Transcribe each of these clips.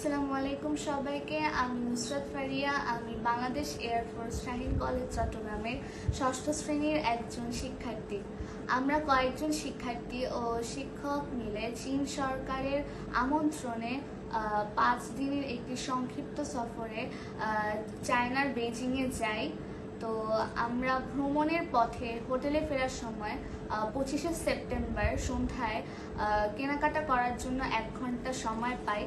আসসালামু আলাইকুম সবাইকে। আমি নুসরাত ফারিয়া, আমি বাংলাদেশ এয়ারফোর্স শাহিন কলেজ, চট্টগ্রামের ষষ্ঠ শ্রেণির একজন শিক্ষার্থী। আমরা কয়েকজন শিক্ষার্থী ও শিক্ষক মিলে চীন সরকারের আমন্ত্রণে পাঁচ দিনের একটি সংক্ষিপ্ত সফরে চায়নার বেজিংয়ে যাই। তো আমরা ভ্রমণের পথে হোটেলে ফেরার সময় পঁচিশে সেপ্টেম্বর সন্ধ্যায় কেনাকাটা করার জন্য এক ঘণ্টা সময় পাই।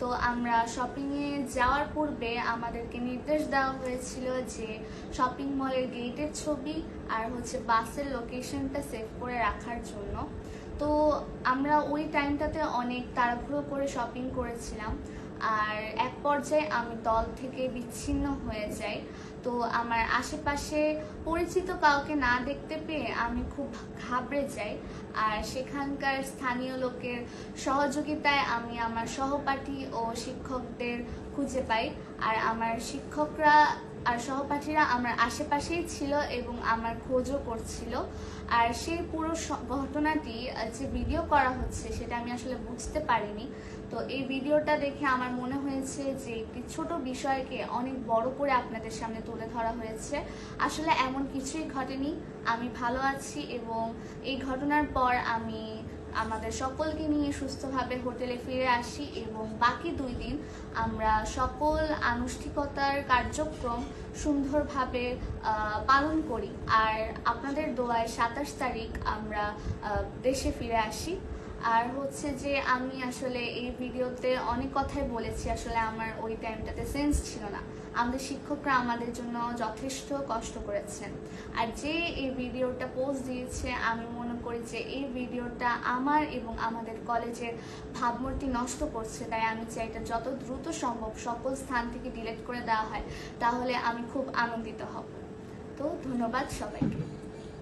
তো আমরা শপিংয়ে যাওয়ার পূর্বে আমাদেরকে নির্দেশ দেওয়া হয়েছিল যে শপিং মলের গেটের ছবি আর হচ্ছে বাসের লোকেশনটা সেভ করে রাখার জন্য। তো আমরা ওই টাইমটাতে অনেক তাড়াহুড়ো করে শপিং করেছিলাম। আর এক পর্যায়ে আমি দল থেকে বিচ্ছিন্ন হয়ে যাই। তো আমার আশেপাশে পরিচিত কাউকে না দেখতে পেয়ে আমি খুব ঘাবড়ে যাই। আর সেখানকার স্থানীয় লোকের সহযোগিতায় আমি আমার সহপাঠী ও শিক্ষকদের খুঁজে পাই। আর আমার শিক্ষকরা আর সহপাঠীরা আমার আশেপাশেই ছিল এবং আমার খোঁজও করছিল। আর সেই পুরো ঘটনাটি যে ভিডিও করা হচ্ছে সেটা আমি আসলে বুঝতে পারিনি। তো এই ভিডিওটা দেখে আমার মনে হয়েছে যে একটি ছোট বিষয়কে অনেক বড় করে আপনাদের সামনে তুলে ধরা হয়েছে। আসলে এমন কিছুই ঘটেনি। আমি ভালো আছি এবং এই ঘটনার পর আমি আমাদের সকলকে নিয়ে সুস্থভাবে হোটেলে ফিরে আসি এবং বাকি দুই দিন আমরা সকল আনুষ্ঠিকতার কার্যক্রম সুন্দরভাবে পালন করি। আর আপনাদের দোয়ায় সাতাশ তারিখ আমরা দেশে ফিরে আসি। আর হচ্ছে যে আমি আসলে এই ভিডিওতে অনেক কথাই বলেছি, আসলে আমার ওই টাইমটাতে সেন্স ছিল না। আমাদের শিক্ষকরা আমাদের জন্য যথেষ্ট কষ্ট করেছেন। আর যে এই ভিডিওটা পোস্ট দিয়েছে, আমি মনে করি যে এই ভিডিওটা আমার এবং আমাদের কলেজের ভাবমূর্তি নষ্ট করছে। তাই আমি চাই এটা যত দ্রুত সম্ভব সকল স্থান থেকে ডিলিট করে দেওয়া হয়, তাহলে আমি খুব আনন্দিত হব। তো ধন্যবাদ সবাইকে।